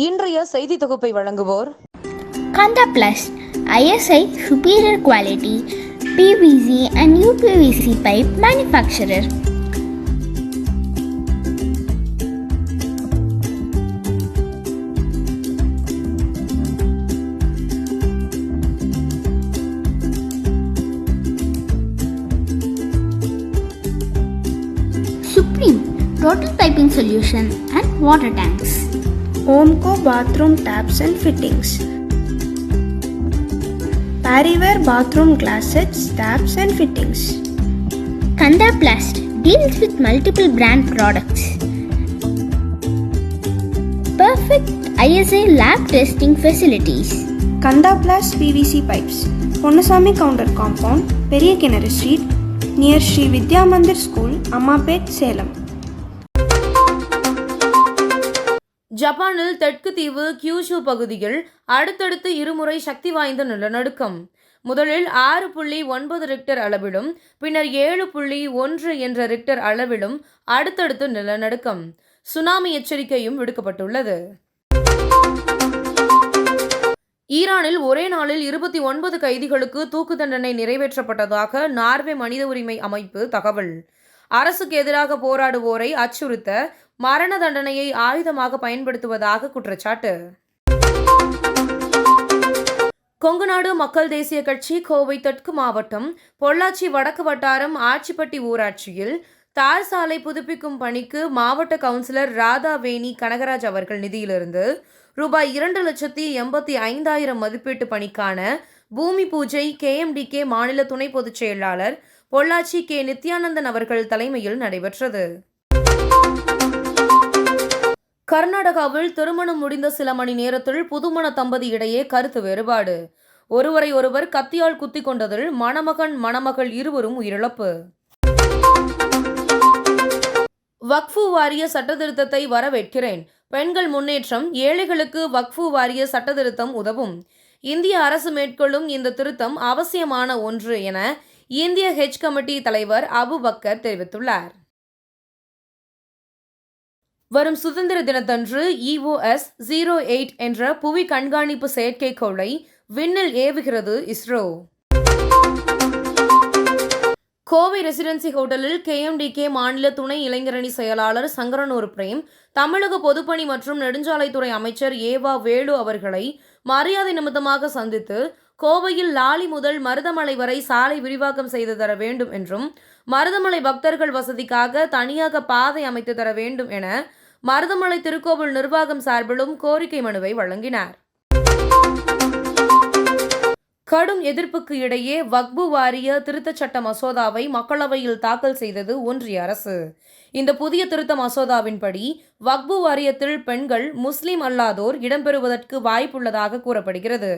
இன்றைய செய்தி தொகுப்பை வழங்குவோர் Kantha plus ISI superior quality PVC and UPVC pipe manufacturer Supreme total piping solution and water tanks Homeco bathroom taps and fittings. Pariware bathroom glass sets, taps and fittings. Kandaplast deals with multiple brand products. Perfect ISA lab testing facilities. Kandaplast PVC pipes. Ponasami counter compound, Periya Kinnari Street, near Sri Vidya Mandir School, Ammapet, Salem. ஜப்பானில் தெற்கு தீவு Kyushu பகுதியில் அடுத்தடுத்து இருமுறை சக்தி வாய்ந்த நிலநடுக்கம். முதலில் ஆறு புள்ளி ஒன்பது ரிக்டர் அளவிலும் பின்னர் ஏழு புள்ளி ஒன்று என்ற ரிக்டர் அளவிலும் அடுத்தடுத்து நிலநடுக்கம். சுனாமி எச்சரிக்கையும் விடுக்கப்பட்டுள்ளது. ஈரானில் ஒரே நாளில் இருபத்தி ஒன்பது கைதிகளுக்கு தூக்கு தண்டனை நிறைவேற்றப்பட்டதாக நார்வே மனித உரிமை அமைப்பு தகவல். அரசுக்கு எதிராக போராடுவோரை அச்சுறுத்த மரண தண்டனையை ஆயுதமாக பயன்படுத்துவதாக குற்றச்சாட்டு. கொங்குநாடு மக்கள் தேசிய கட்சி கோவை தெற்கு மாவட்டம் பொள்ளாச்சி வடக்கு வட்டாரம் ஆச்சிப்பட்டி ஊராட்சியில் தார் சாலை புதுப்பிக்கும் பணிக்கு மாவட்ட கவுன்சிலர் ராதா வேணி கனகராஜ் அவர்கள் நிதியிலிருந்து ரூபாய் இரண்டு லட்சத்தி எண்பத்தி ஐந்தாயிரம் மதிப்பீட்டு பணிக்கான பூமி பூஜை கேஎம்டிகே மாநில துணை பொதுச் செயலாளர் பொள்ளாச்சி கே. நித்யானந்தன் அவர்கள் தலைமையில் நடைபெற்றது. கர்நாடகாவில் திருமணம் முடிந்த சில மணி நேரத்தில் புதுமண தம்பதி இடையே கருத்து வேறுபாடு. ஒருவரை ஒருவர் கத்தியால் குத்திக் கொண்டதில் மணமகன் மணமகள் இருவரும் உயிரிழப்பு. வக்ஃபு வாரிய சட்டத்திருத்தத்தை வரவேற்கிறேன். பெண்கள் முன்னேற்றம் ஏழைகளுக்கு வக்ஃபு வாரிய சட்டத்திருத்தம் உதவும். இந்திய அரசு மேற்கொள்ளும் இந்த திருத்தம் அவசியமான ஒன்று என இந்திய ஹெஜ் கமிட்டி தலைவர் அபு பக்கர் தெரிவித்துள்ளார். வரும் சுதந்திர தினத்தன்று இஓஎஸ் ஜீரோ எயிட் என்ற புவி கண்காணிப்பு செயற்கைக்கோளை விண்ணில் ஏவுகிறது இஸ்ரோ. கோவை ரெசிடென்சி ஹோட்டலில் கேஎம்டிகே மாநில துணை இளைஞரணி செயலாளர் சங்கரனூர் பிரேம் தமிழக பொதுப்பணி மற்றும் நெடுஞ்சாலைத்துறை அமைச்சர் ஏவா வேலு அவர்களை மரியாதை நிமித்தமாக சந்தித்து கோவையில் லாலி முதல் மருதமலை வரை சாலை விரிவாக்கம் செய்து தர வேண்டும் என்றும் மருதமலை பக்தர்கள் வசதிக்காக தனியாக பாதை அமைத்து தர வேண்டும் என மருதமலை திருக்கோவில் நிர்வாகம் சார்பிலும் கோரிக்கை மனுவை வழங்கினார். கடும் எதிர்ப்புக்கு இடையே வக்பு வாரிய திருத்தச் சட்ட மசோதாவை மக்களவையில் தாக்கல் செய்தது ஒன்றிய அரசு. இந்த புதிய திருத்த மசோதாவின்படி வக்பு வாரியத்தில் பெண்கள் முஸ்லிம் அல்லாதோர் இடம்பெறுவதற்கு வாய்ப்புள்ளதாக கூறப்படுகிறது.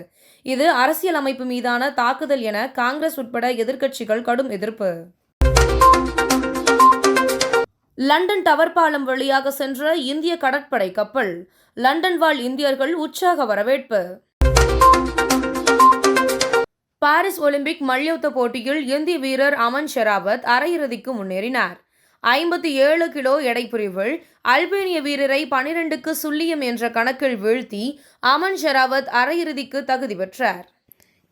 இது அரசியல் அமைப்பு மீதான தாக்குதல் என காங்கிரஸ் உட்பட எதிர்க்கட்சிகள் கடும் எதிர்ப்பு. லண்டன் டவர் பாலம் வழியாக சென்ற இந்திய கடற்படை கப்பல் லண்டன் வாழ் இந்தியர்கள் உற்சாக வரவேற்பு. பாரிஸ் ஒலிம்பிக் மல்யுத்த போட்டியில் இந்திய வீரர் அமன் ஷெராவத் அரையிறுதிக்கு முன்னேறினார். ஐம்பத்தி ஏழு கிலோ எடை பிரிவில் அல்பேனிய வீரரை பனிரெண்டுக்கு சுள்ளியம் என்ற கணக்கில் வீழ்த்தி அமன் ஷெராவத் அரையிறுதிக்கு தகுதி பெற்றார்.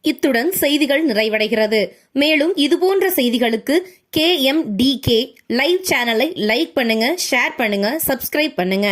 இத்துடன் செய்திகள் நிறைவடைகிறது. மேலும் இதுபோன்ற செய்திகளுக்கு K M D K live சேனலை லைக் பண்ணுங்க ஷேர் பண்ணுங்க சப்ஸ்கிரைப் பண்ணுங்க.